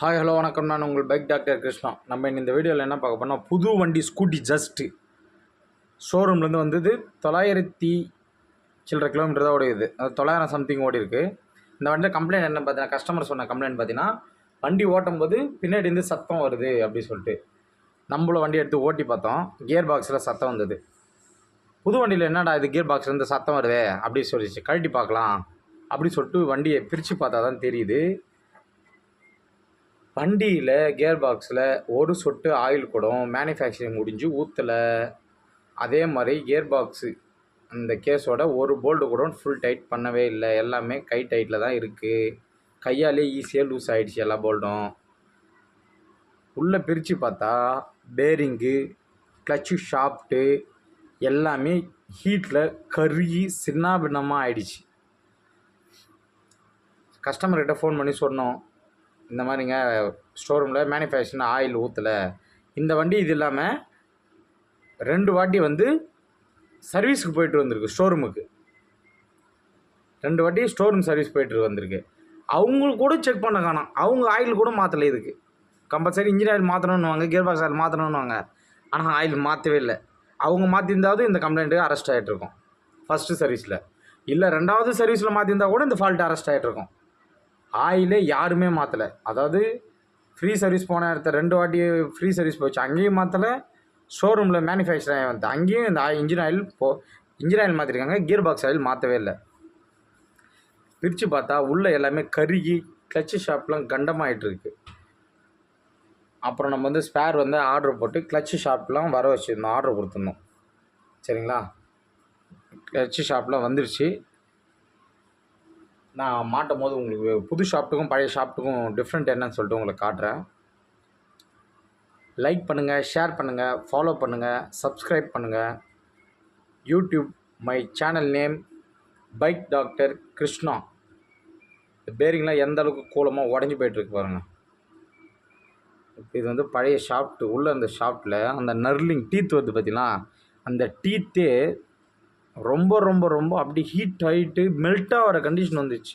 Hi hello வணக்கம். நான் உங்கள் பைக் டாக்டர் கிருஷ்ணா. நம்ம இந்த வீடியோவில் என்ன பார்க்க போனால் புது வண்டி ஸ்கூட்டி ஜஸ்ட்டு ஷோரூம்லேருந்து வந்தது தொள்ளாயிரத்தி சில்லற கிலோமீட்டர் தான் ஓடிது அது தொள்ளாயிரம் சம்திங் ஓடி இருக்குது இந்த வண்டியில் கம்ப்ளைண்ட் என்ன பார்த்தீங்கன்னா கஸ்டமர் சொன்ன கம்ப்ளைண்ட் பார்த்தீங்கன்னா வண்டி ஓட்டும் போது பின்னாடி இருந்து சத்தம் வருது அப்படி சொல்லிட்டு. நம்மளும் வண்டி எடுத்து ஓட்டி பார்த்தோம். கியர் பாக்ஸில் சத்தம் வந்தது. புது வண்டியில் என்னடா இது கியர் பாக்ஸ்லேருந்து சத்தம் வருதே அப்படி சொல்லிச்சு. கழட்டி பார்க்கலாம் அப்படி சொல்லிட்டு வண்டியை பிரித்து பார்த்தா தான் தெரியுது. வண்டியில் கியர் பாக்ஸில் ஒரு சொட்டு ஆயில் கூடம் மேனுஃபேக்சரிங் முடிஞ்சு ஊற்றலை அதே மாதிரி கியர் பாக்ஸு அந்த கேஸோட ஒரு போல்டு கூட ஃபுல் டைட் பண்ணவே இல்லை. எல்லாமே கை டைட்டில் தான் இருக்குது கையாலே ஈஸியாக லூஸ் ஆகிடுச்சு எல்லா போல்டும் உள்ளே பிரித்து பார்த்தா பேரிங்கு கிளச்சு ஷாஃப்ட்டு எல்லாமே ஹீட்டில் கருகி சின்னாபின்னமாக ஆயிடுச்சு. கஸ்டமர்கிட்ட ஃபோன் பண்ணி சொன்னோம். இந்த மாதிரிங்க ஸ்டோரூமில் மேனுஃபேக்சரிங் ஆயில் ஊற்றலை இந்த வண்டி இது இல்லாமல் ரெண்டு வாட்டி வந்து சர்வீஸுக்கு போயிட்டு வந்திருக்கு ஸ்டோரூமுக்கு ரெண்டு வாட்டி ஸ்டோரூம் சர்வீஸ் போயிட்டு வந்திருக்கு. அவங்களுக்கு கூட செக் பண்ண காணோம். அவங்க ஆயில் கூட மாற்றலை இதுக்கு. கம்பல்சரி இன்ஜின் ஆயில் மாற்றணுன்னுவாங்க கியர் பாக்ஸ் ஆயில் மாற்றணுன்னுவாங்க ஆனால் ஆயில் மாற்றவே இல்லை. அவங்க மாற்றிருந்தாவது இந்த கம்ப்ளைண்ட்டு அரெஸ்ட் ஆகிட்டு இருக்கும் ஃபஸ்ட்டு சர்வீஸில் இல்லை ரெண்டாவது சர்வீஸில் மாற்றிருந்தா கூட இந்த ஃபால்ட் அரெஸ்ட் ஆகிட்டு இருக்கும். ஆயிலே யாருமே மாற்றலை அதாவது ஃப்ரீ சர்வீஸ் போன இடத்த ரெண்டு வாட்டி ஃப்ரீ சர்வீஸ் போச்சு. அங்கேயும் மாற்றலை ஷோரூமில் மேனுஃபேக்சர் ஆகி வந்து. அங்கேயும் இந்த இன்ஜின் ஆயில் போ இன்ஜின் ஆயில் மாற்றிருக்காங்க கியர் பாக்ஸ் ஆயில் மாற்றவே இல்லை. பிரித்து பார்த்தா உள்ளே எல்லாமே கருகி கிளச்சு ஷாப்லாம் கண்டமாயிட்டு இருக்கு அப்புறம் நம்ம வந்து ஸ்பேர் வந்து ஆர்டர் போட்டு கிளச்சு ஷாப்லாம் வர வச்சுருந்தோம் ஆர்டர் கொடுத்துருந்தோம். சரிங்களா? கிளச்சு ஷாப்லாம் வந்துருச்சு. நான் மாட்டும் போது உங்களுக்கு புது ஷாப்ட்டுக்கும் பழைய ஷாப்ட்டுக்கும் டிஃப்ரெண்ட் என்னன்னு சொல்லிட்டு உங்களுக்கு காட்டுறேன். லைக் பண்ணுங்கள் ஷேர் பண்ணுங்கள் ஃபாலோ பண்ணுங்கள் சப்ஸ்கிரைப் பண்ணுங்கள் YouTube my channel name bike doctor Krishna இந்த பேரிங்லாம் எந்த அளவுக்கு கூலமாக உடஞ்சி போயிட்டுருக்கு பாருங்கள் இது வந்து பழைய ஷாஃப்ட்டு உள்ளே அந்த ஷாஃப்ட்டில் அந்த நர்லிங் டீத் வருது பார்த்தீங்களா அந்த டீத்தே ரொம்ப ரொம்ப ரொம்ப அப்படி ஹீட் ஆகிட்டு மெல்ட் ஆகிற கண்டிஷன் வந்துச்சு.